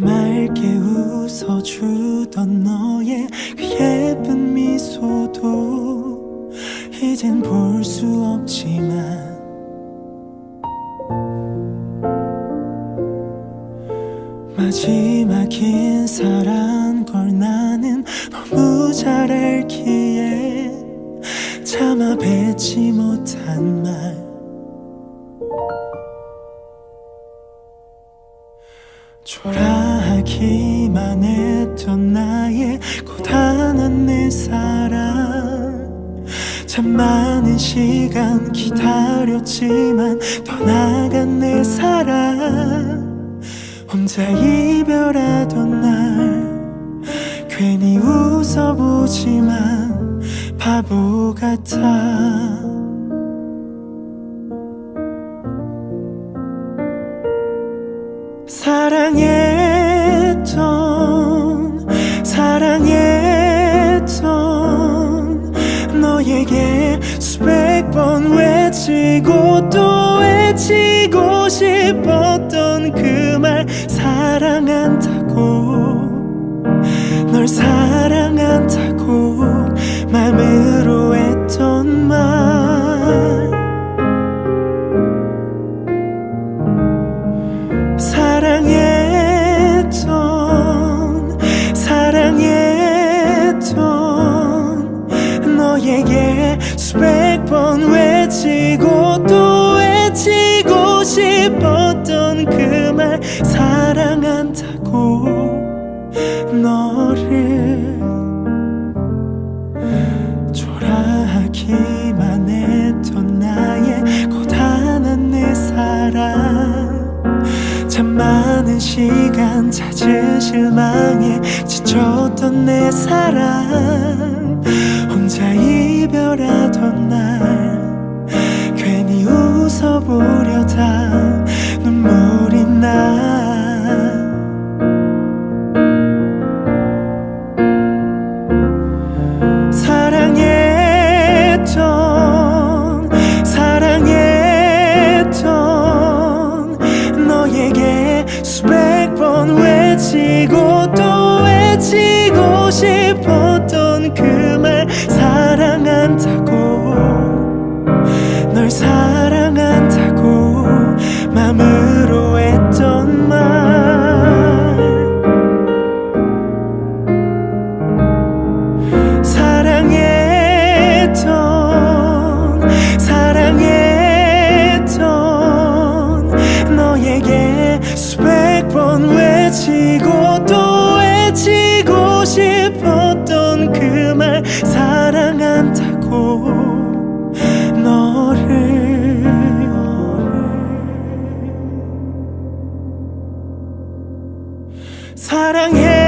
맑게 웃어주던 너의 그 예쁜 미소도 이젠 볼 수 없지만 마지막 인사란 걸 나는 너무 잘 알기에 참아 뱉지 못한 말. 초라하 기만 했던 나의 고단한 내 사랑. 참 많은 시간 기다렸지만 떠나간 내 사랑. 혼자 이별하던 날 괜히 웃어보지만 바보 같아. 사랑했 너에게 수백 번 외치고 또 외치고 싶었던 그 말 사랑한 수백 번 외치고 또 외치고 싶었던 그 말 사랑한다고 너를 초라하기만 했던 나의 고단한 내 사랑. 참 많은 시간 잦은 실망에 지쳤던 내 사랑. 혼자 이별하 싶었던 그 말 사랑한다고. 널 사랑한다고 맘으로 했던 말. 사랑했던 사랑했던 너에게 수백 번 외치고 사랑한다고 너를 사랑해